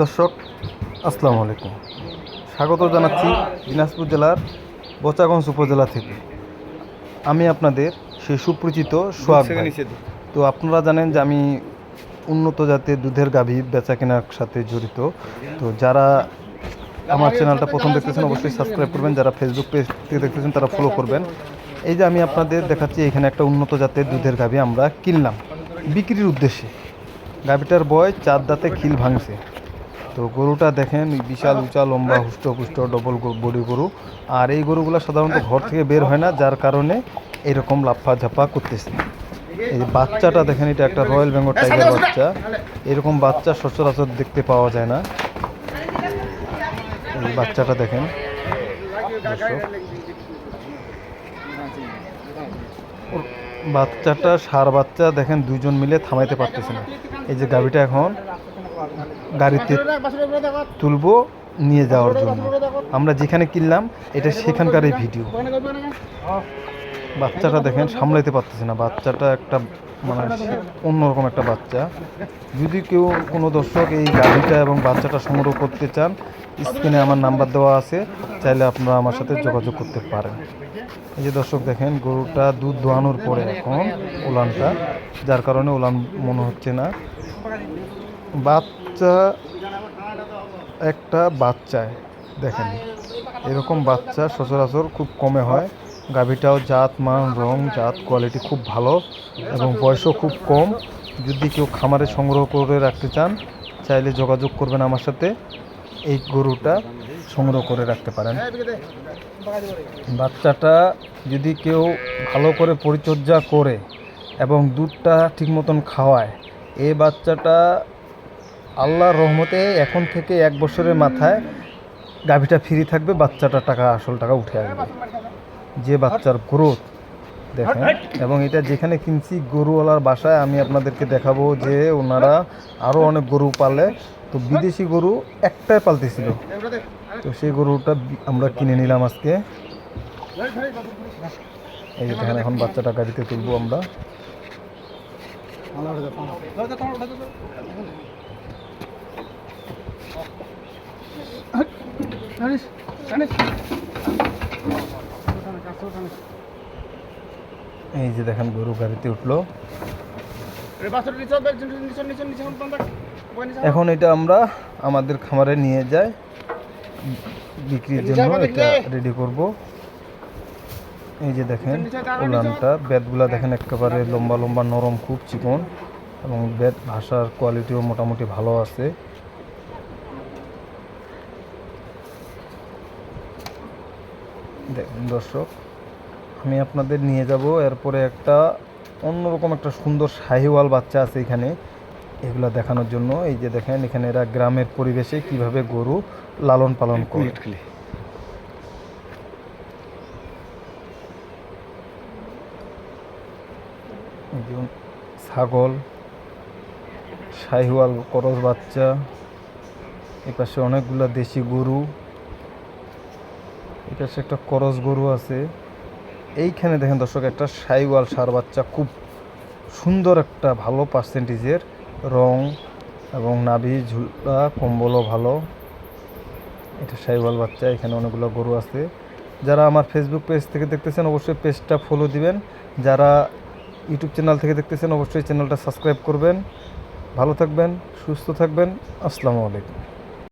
দর্শক আসসালামু আলাইকুম। স্বাগত জানাচ্ছি দিনাজপুর জেলার বোচাগঞ্জ উপজেলা থেকে। আমি আপনাদের সেই সুপরিচিত ভাই। তো আপনারা জানেন যে আমি উন্নত জাতের দুধের গাভী বেচা কেনার সাথে জড়িত। তো যারা আমার চ্যানেলটা প্রথম দেখতেছেন অবশ্যই সাবস্ক্রাইব করবেন। যারা ফেসবুক পেজ থেকে দেখতেছেন তারা ফলো করবেন। এই যে আমি আপনাদের দেখাচ্ছি এখানে একটা উন্নত জাতের দুধের গাভী আমরা কিনলাম। বিক্রির উদ্দেশ্যে। গাভীটার বয় চার দাঁতে খিল ভাঙছে। তো গরুটা দেখেন বিশাল, উঁচা, লম্বা, হুষ্ট ডবল বডি গরু। আর এই গরুগুলো সাধারণত ঘর থেকে বের হয় না, যার কারণে এরকম লাফা ঝাপা করতেছে। এই যে বাচ্চাটা দেখেন, এটা একটা রয়্যাল বেঙ্গল টাইগার বাচ্চা। এরকম বাচ্চা সচরাচর দেখতে পাওয়া যায় না। এই বাচ্চাটা দেখেন। বাচ্চাটা, সার বাচ্চা দেখেন দুজন মিলে থামাইতে পারতেছে না। এই যে গাভিটা এখন গাড়িতে তুলবো, নিয়ে যাওয়ার জন্য। আমরা যেখানে কিনলাম, এটা সেখানকার এই ভিডিও। বাচ্চাটা দেখেন, সামলাইতে পারতেছে না। বাচ্চাটা একটা মানে অন্যরকম একটা বাচ্চা। যদি কেউ, কোনো দর্শক এই গাড়িটা এবং বাচ্চাটা সংগ্রহ করতে চান, স্ক্রিনে আমার নাম্বার দেওয়া আছে। চাইলে আপনারা আমার সাথে যোগাযোগ করতে পারেন। এই যে দর্শক দেখেন, গরুটা দুধ দোয়ানোর পরে এখন উলানটা যার কারণে উলান মনে হচ্ছে না। বাচ্চা একটা বাচ্চায় দেখেন। এরকম বাচ্চা সচরাচর খুব কমে হয়। গাভীটাও জাত, মান, রং, জাত কোয়ালিটি খুব ভালো এবং বয়সও খুব কম। যদি কেউ খামারে সংগ্রহ করে রাখতে চান, চাইলে যোগাযোগ করবেন আমার সাথে। এই গরুটা সংগ্রহ করে রাখতে পারেন। বাচ্চাটা যদি কেউ ভালো করে পরিচর্যা করে এবং দুধটা ঠিক মতন খাওয়ায়, এই বাচ্চাটা আল্লাহর রহমতে এখন থেকে এক বছরের মাথায় গাভীটা ফ্রি থাকবে বাচ্চাটা টাকা, আসল টাকা উঠে আসবে। যে বাচ্চার গ্রোথ দেখেন। এবং এটা যেখানে কিনছি গরুওয়ালার বাসায়, আমি আপনাদেরকে দেখাবো যে ওনারা আরও অনেক গরু পালে। তো বিদেশি গরু একটাই পালতেছিল। তো সেই গরুটা আমরা কিনে নিলাম আজকে। এই যে দেখেন, এখন বাচ্চাটা গাড়িতে তুলবো আমরা। এই যে দেখেন গরু গাড়িতে উঠল। এখন এটা আমরা আমাদের খামারে নিয়ে যাই। বিক্রির জন্য এটা রেডি করব। এই যে দেখেন উলানটা বেতগুলা দেখেন একেবারে লম্বা লম্বা নরম খুব চিকন। এবং বেত ভাষার কোয়ালিটিও মোটামুটি ভালো আছে। দেখুন দর্শক আমি আপনাদের নিয়ে যাব। এরপরে একটা অন্যরকম একটা সুন্দর শাহিওয়াল বাচ্চা আছে এখানে। এগুলা দেখানোর জন্য। এই যে দেখেন এখানে এরা গ্রামের পরিবেশে কীভাবে গরু লালন পালন করে। ছাগল শাহিওয়াল করস বাচ্চা। এপাশে অনেকগুলা দেশি গরু। এপাশে একটা করস গরু আছে। এইখানে দেখেন দর্শক, একটা সাইওয়াল সার বাচ্চা, খুব সুন্দর একটা ভালো পার্সেন্টেজের রং এবং নাভি, ঝুলা, কম্বলও ভালো। এটা শাহিওয়াল বাচ্চা, এখানে অনেকগুলো গরু আছে। যারা আমার ফেসবুক পেজ থেকে দেখতেছেন, অবশ্যই পেজটা ফলো দিবেন। যারা ইউটিউব চ্যানেল থেকে দেখতেছেন, অবশ্যই চ্যানেলটা সাবস্ক্রাইব করবেন। ভালো থাকবেন, সুস্থ থাকবেন। আসসালামু আলাইকুম।